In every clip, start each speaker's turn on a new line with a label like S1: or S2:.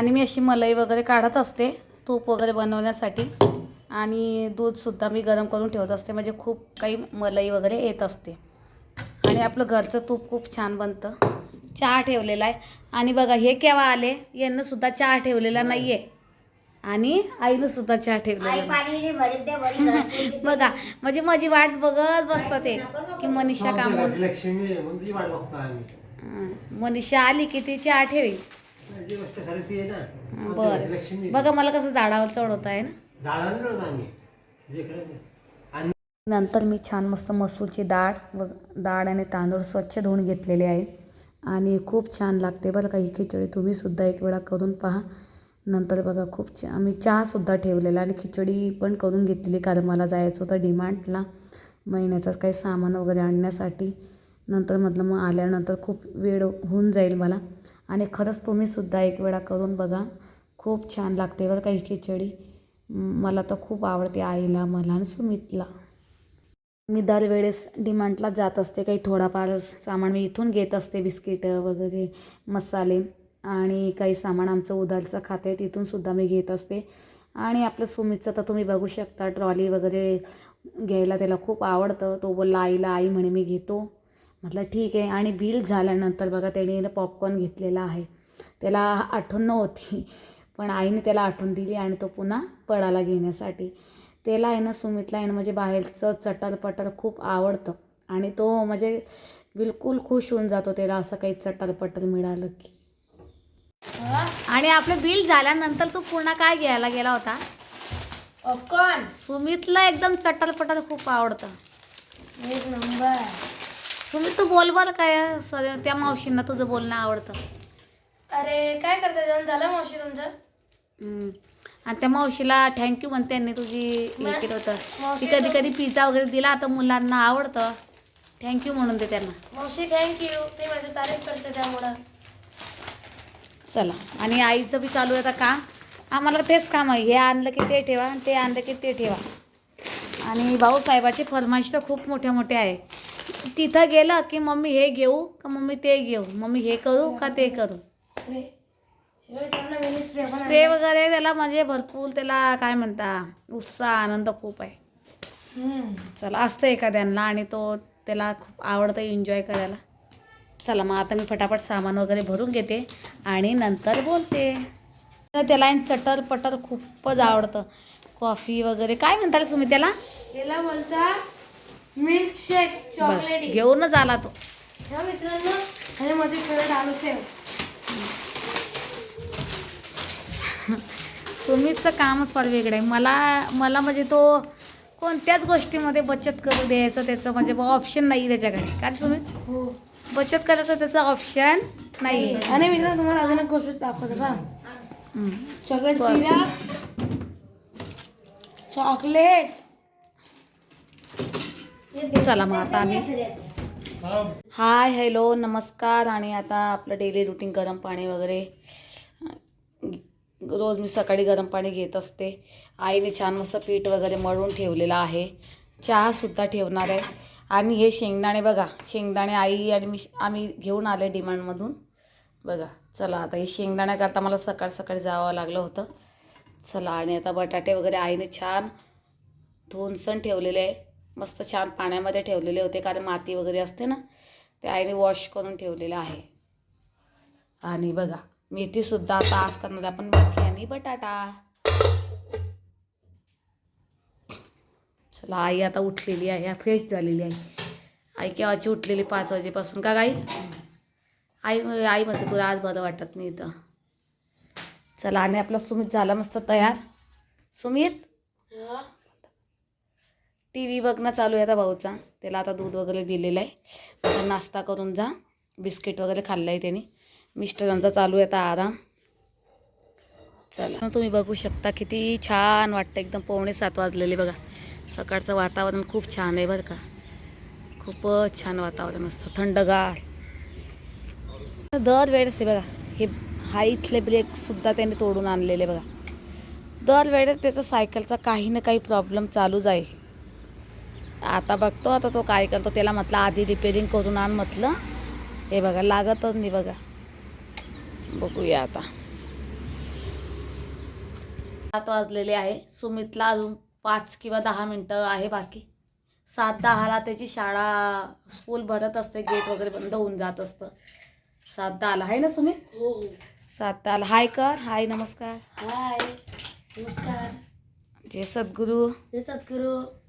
S1: आणि मी अशी मलाई वगैरे काढत असते तूप वगैरे बनवण्यासाठी. आणि दूधसुद्धा मी गरम करून ठेवत असते म्हणजे खूप काही मलाई वगैरे येत असते. आणि आपलं घरचं तूप खूप छान बनतं. चहा ठेवलेला आहे. आणि बघा हे केव्हा आले? यांना सुद्धा चहा ठेवलेला नाही आहे आणि आईनं सुद्धा चहा ठेवलेला. बघा म्हणजे माझी वाट बघत बसतात ते की मनीषा
S2: आम्ही.
S1: हं, मनीषा आली की ती चहा ठेवी. बरं. बघा मला कसं झाडावर चढवत आहे ना.
S2: आम्ही.
S1: नंतर मी छान मस्त मसूरची डाळ व डाळ आणि तांदूळ स्वच्छ धुवून घेतलेले आहे. आणि खूप छान लागते बरं का ही खिचडी. तुम्ही सुद्धा एक वेळा करून पहा. नंतर बघा खूप छान मी चहासुद्धा ठेवलेला आणि खिचडी पण करून घेतलेली कारण मला जायचं होतं डिमांडला महिन्याचं काही सामान वगैरे आणण्यासाठी. नंतर म्हटलं मग आल्यानंतर खूप वेळ होऊन जाईल मला. आणि खरंच तुम्ही सुद्धा एक वेळा करून बघा. खूप छान लागते बरं का ही खिचडी. मला तर खूप आवडते आईला मला आणि सुमितला. मी दरवेळेस डिमांडला जात असते काही थोडाफार सामान. मी इथून घेत असते बिस्किटं वगैरे मसाले आणि काही सामान आमचं उधारचं खाते तिथून सुद्धा मी घेत असते. आणि आपलं सुमितचं तर तुम्ही बघू शकता ट्रॉली वगैरे घ्यायला त्याला खूप आवडतं. तो बोलला आईला आई म्हणे मी घेतो. म्हटलं ठीक आहे. आणि बिल झाल्यानंतर बघा त्याने पॉपकॉर्न घेतलेला आहे. त्याला आठवण नव्हती पण आईने त्याला आठवण दिली आणि तो पुन्हा पडाला घेण्यासाठी. त्याला आहे ना सुमितला आहे ना म्हणजे बाहेरचं चटरपटर खूप आवडतं. आणि तो म्हणजे बिलकुल खुश होऊन जातो त्याला असं काही चटरपटर मिळालं की. आणि आपलं बिल झाल्यानंतर तू पुन्हा काय घ्यायला गेला होता?
S3: पॉपकॉर्न
S1: सुमितला एकदम चटरपटर खूप आवडतं.
S3: एक नंबर.
S1: सुमित तू बोल बरं काय सर त्या मावशींना तुझं बोलणं आवडतं.
S3: अरे काय करता जेवण? झालं मावशी तुमचं?
S1: हम्म. आणि त्या मावशीला थँक्यू म्हणते त्यांनी तुझी हे केलं होतं. ती कधी कधी पिझ्झा वगैरे दिला तर मुलांना आवडतं. थँक्यू म्हणून दे त्यांना.
S3: मावशी थँक्यू ते माझी तारीफ करते त्यामुळं.
S1: चला. आणि आईचं बी चालू आहे आता काम. आम्हाला तेच काम आहे. हे आणलं की ते ठेवा ते आणलं की ते ठेवा. आणि भाऊसाहेबाची फरमाईश तर खूप मोठ्या मोठ्या आहे. तिथं गेलं की मम्मी हे घेऊ? का मम्मी ते घेऊ? मम्मी हे करू का ते करू?
S3: स्प्रे. स्प्रे
S1: वगैरे त्याला म्हणजे भरपूर त्याला काय म्हणता उत्साह आनंद खूप आहे. चला असतं एखाद्यांना आणि तो त्याला खूप आवडतं एन्जॉय करायला. चला मग आता मी फटाफट सामान वगैरे भरून घेते आणि नंतर बोलते. तर त्याला चटर पटर खूपच आवडतं. कॉफी वगैरे काय म्हणताल तुम्ही त्याला?
S3: याला बोलता मिल्क शेक
S1: बरं,
S3: चॉकलेट.
S1: घेऊनच आला तो.
S3: ह्या मित्रांनो आणि माझे फेवरेट आलू सेव
S1: सुमितचं कामच फार वेगळं आहे. मला मला म्हणजे तो कोणत्याच गोष्टीमध्ये बचत करू द्यायचं त्याचं म्हणजे ऑप्शन नाही त्याच्याकडे. काय सुमित?
S3: हो.
S1: बचत करायचं त्याचं ऑप्शन नाही
S3: आणि मित्रांनो तुम्हाला अजून एक गोष्ट दाखवतो
S1: हम्म.
S3: चॉकलेट
S1: बस.
S3: सिरप चॉकलेट
S1: चला मग आता आम्ही. हाय हॅलो नमस्कार. आणि आता आपलं डेली रुटीन गरम पाणी वगैरे. रोज मी सकाळी गरम पाणी घेत असते. आईने छान मस्त पीठ वगैरे मळून ठेवलेलं आहे. चहासुद्धा ठेवणार आहे. आणि हे शेंगदाणे बघा. शेंगदाणे आई आणि मी आम्ही घेऊन आले डिमांडमधून. बघा चला आता हे शेंगदाण्याकरता मला सकाळ सकाळी जावं लागलं होतं. चला आणि आता बटाटे वगैरे आईने छान धुनसण सण ठेवलेले आहे. मस्त छान पाण्यामध्ये ठेवलेले होते कारण माती वगैरे असते ना ते आईने वॉश करून ठेवलेलं आहे. आणि बघा मेथीसुद्धा आता आज करणार आपण मेथी आणि बटाटा. चला आई आता उठलेली आहे फ्रेश झालेली आहे. आई केव्हाची उठलेली? पाच वाजेपासून. का गाई? आई आई म्हणते तुला आज बरं वाटत नाही इथं. चला आणि आपला सुमित झाला मस्त तयार. सुमित? टी व्ही बघणं चालू आहे आता भाऊचा. त्याला आता दूध वगैरे दिलेलं आहे. आता नाश्ता करून जा. बिस्किट वगैरे खाल्लं आहे त्याने. मिस्टरांचा चालू आहे आता आराम. चला. तुम्ही बघू शकता किती छान वाटतं. एकदम पावणे सात वाजलेले बघा. सकाळचं वातावरण खूप छान आहे बरं का. खूपच छान वातावरण असतं. थंडगार दरवेळेस आहे बघा. हे हा इथले ब्रेकसुद्धा त्याने तोडून आणलेले बघा. दरवेळेस त्याचा सायकलचा काही ना काही प्रॉब्लेम चालूच आहे. आता बघतो आता तो काय करतो त्याला म्हटलं आधी रिपेरिंग करून आण म्हटलं. हे बघा लागतच नाही बघा. बघूया आता. सात वाजलेले आहे. सुमितला अजून पाच किंवा दहा मिनटं आहे बाकी. सात दहाला त्याची शाळा स्कूल भरत असते गेट वगैरे बंद होऊन जात असतं. सात दहाला. आहे ना सुमित?
S3: हो हो.
S1: सात दहाला. हाय कर. हाय नमस्कार.
S3: हाय. नमस्कार.
S1: जय सद्गुरू.
S3: जय सद्गुरू.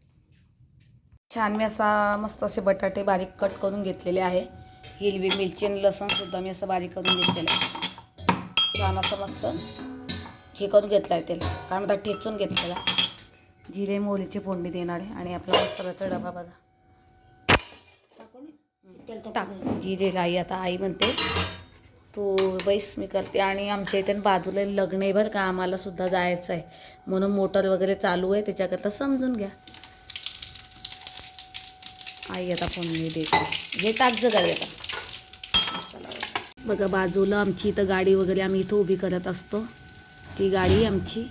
S1: छान मी असा मस्त असे बटाटे बारीक कट करून घेतलेले आहे. हिरवी मिरची आणि लसणसुद्धा मी असं बारीक करून घेतलेलं आहे. छान असं मस्त हे करून घेतलं आहे तेल. काय म्हणतात ठेचून घेतलेला जिरे मोहरीची फोडणी देणार आहे. आणि आपला मसाल्याचा डबा बघा. टाक. जिरे आई आता आई म्हणते तू बैस मी करते. आणि आमच्या इथे बाजूला लग्न आहे बरं का आम्हालासुद्धा जायचं आहे. म्हणून मोटर वगैरे चालू आहे. त्याच्याकरता समजून घ्या. आई आता फोडणी देते. हे टाक जग आता. बघा बाजूला आमची इथं गाडी वगैरे आम्ही इथं उभी करत असतो. ती गाडी आमची.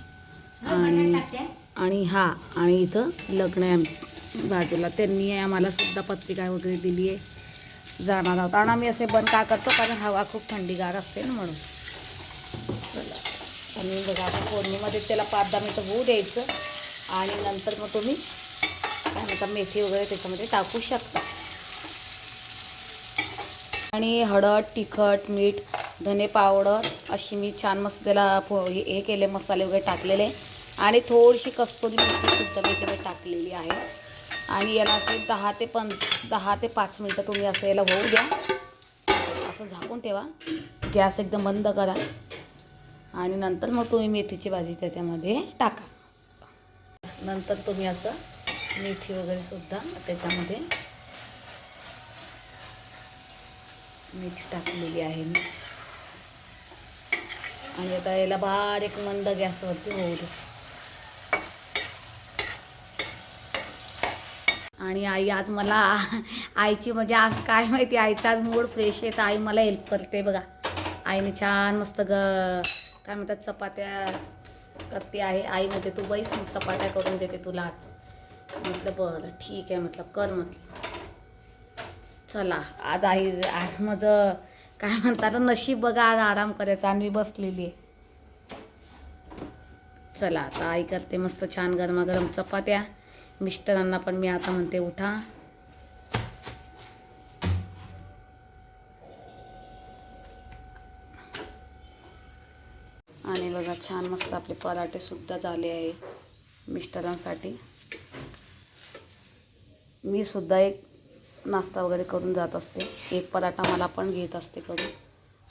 S1: आणि आणि हा आणि इथं लग्न आहे आम बाजूला त्यांनी आम्हाला सुद्धा पत्रिका वगैरे दिली आहे. जाणार आहोत. आणि आम्ही असे बंद का करतो? कारण हवा खूप थंडीगार असते ना म्हणून. चला. आणि बघा आता फोडणीमध्ये त्याला पाच दहा मिनटं होऊ द्यायचं. आणि नंतर मग तुम्ही आता मेथी वगैरे त्याच्यामध्ये टाकू शकता. आणि हळद तिखट मीठ धने पावडर अशी मी छान मस्त त्याला फो हे हे केले मसाले वगैरे टाकलेले. आणि थोडीशी कस्तुरी सुद्धा मी त्यामध्ये टाकलेली आहे. आणि याला असे दहा ते पं दहा ते पाच मिनटं तुम्ही असं याला होऊ द्या. असं झाकून ठेवा. गॅस एकदम बंद करा. आणि नंतर मग तुम्ही मेथीची भाजी त्याच्यामध्ये टाका. नंतर तुम्ही असं मेथी वगैरे सुद्धा त्याच्यामध्ये मेथी टाकलेली आहे मी. आणि आता याला बारीक मंद गॅसवरती होऊ दे. आणि आई आज मला आईची म्हणजे आज काय माहिती आईचा आज मूड फ्रेश आहे तर आई मला हेल्प करते बघा. आईने छान मस्त ग काय म्हणतात चपात्या करते आहे. आईमध्ये तू बैस मी चपात्या करून देते तुला आज. म्हटलं बरं ठीक आहे म्हटलं कर म्हटलं. चला आज आई आज माझं काय म्हणतात नशीब बघा आज आराम करायचा आणि मी बसलेली आहे. चला आता आई करते मस्त छान गरमागरम चपात्या. मिस्टरांना पण मी आता म्हणते उठा. आणि बघा छान मस्त आपले पराठे सुद्धा झाले आहे मिस्टरांसाठी. मी सुद्धा एक नाश्ता वगैरे करून जात असते. एक पराठा मला पण घेत असते करून.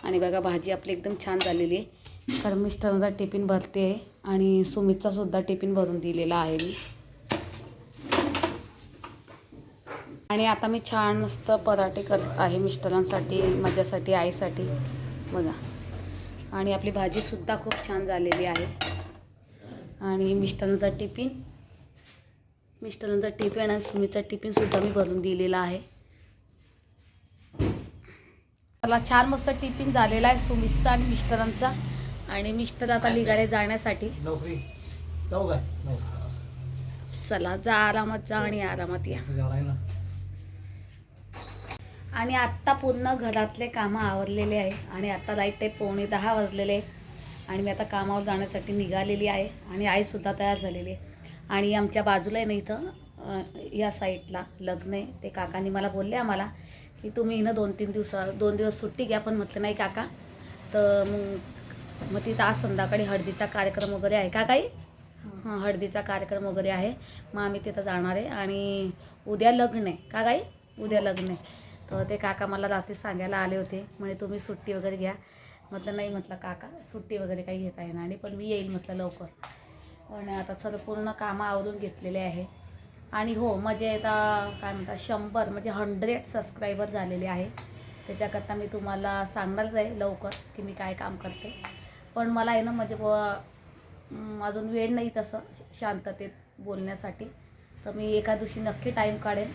S1: आणि बघा भाजी आपली एकदम छान झालेली आहे. कारण मिस्टरांचा टिफिन भरते आहे आणि सुमितचा सुद्धा टिफिन भरून दिलेला आहे मी. आणि आता मी छान मस्त पराठे करत आहे मिस्टरांसाठी माझ्यासाठी आईसाठी. बघा. आणि आपली भाजीसुद्धा खूप छान झालेली आहे. आणि मिस्टरांचा टिफिन मिस्टरांचा टिफिन आणि सुमीचा टिफिनसुद्धा मी भरून दिलेला आहे. मला छान मस्त टिफिन झालेला आहे सुमितचा आणि मिस्टरांचा. आणि मिस्टर आता निघाले जाण्यासाठी. चला जा आरामात जा आणि आरामात या. आणि आत्ता पूर्ण घरातले कामं आवरलेले आहे. आणि आता लाइट आहे पावणे दहा वाजलेले आणि मी आता कामावर जाण्यासाठी निघालेली आहे. आणि आईसुद्धा तयार झालेली आहे. आणि आमच्या बाजूला आहे ना इथं या साईडला लग्न आहे. ते काकांनी मला बोलले आम्हाला की तुम्ही ना दोन तीन दिवसा दोन दिवस सुट्टी घ्या. पण म्हटलं नाही काका तर मग मग तिथं आज संध्याकाळी हळदीचा कार्यक्रम वगैरे आहे का काही? हां. हळदीचा कार्यक्रम वगैरे आहे. मग आम्ही तिथं जाणार आहे. आणि उद्या लग्न आहे. का काही? उद्या लग्न आहे. तर ते काका मला रात्री सांगायला आले होते. म्हणे तुम्ही सुट्टी वगैरे घ्या. म्हटलं नाही म्हटलं काका सुट्टी वगैरे काही घेता येणार आणि पण मी येईल म्हटलं लवकर. आणि आता सर्व पूर्ण कामं आवरून घेतलेले आहे. आणि हो माझे आता काय म्हणतात शंभर म्हणजे हंड्रेड सबस्क्रायबर झालेले आहे. त्याच्याकरता मी तुम्हाला सांगणारच आहे लवकर की मी काय काम करते. पण मला आहे ना म्हणजे ब अजून वेळ नाही तसं शांततेत बोलण्यासाठी. तर मी एका दिवशी नक्की टाईम काढेन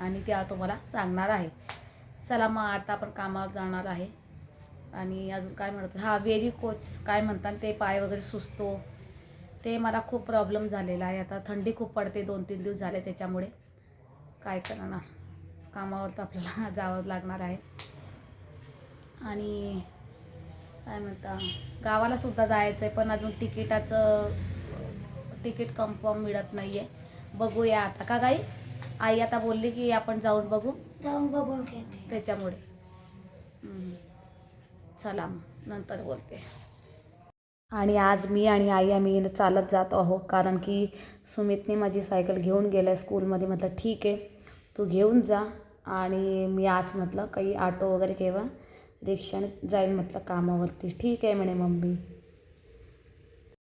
S1: आणि त्या तुम्हाला सांगणार आहे. चला मग आता आपण कामावर जाणार आहे. आणि अजून काय म्हणत हां वेरी कोच काय म्हणतात ते पाय वगैरे सुचतो ते मला खूप प्रॉब्लेम झालेला आहे. आता थंडी खूप पडते दोन तीन दिवस झाले त्याच्यामुळे. काय करणार? कामावर तर आपल्याला जावं लागणार आहे. आणि काय म्हणता? गावाला सुद्धा जायचं आहे पण अजून तिकिटाचं तिकीट कन्फर्म मिळत नाही आहे बघूया आता. का गाई? आई आता बोलली की आपण जाऊन बघू.
S3: जाऊन बघून
S1: त्याच्यामुळे. चला मग, नंतर बोलते. आणि आज मी आणि आई आम्ही चालत जात आहो कारण की सुमितने माझी सायकल घेऊन गेला स्कूलमध्ये. म्हटलं ठीक आहे तू घेऊन जा. आणि मी आज म्हटलं काही ऑटो वगैरे किंवा रिक्षाने जाईन? म्हटलं कामावरती. ठीक आहे म्हणे मम्मी.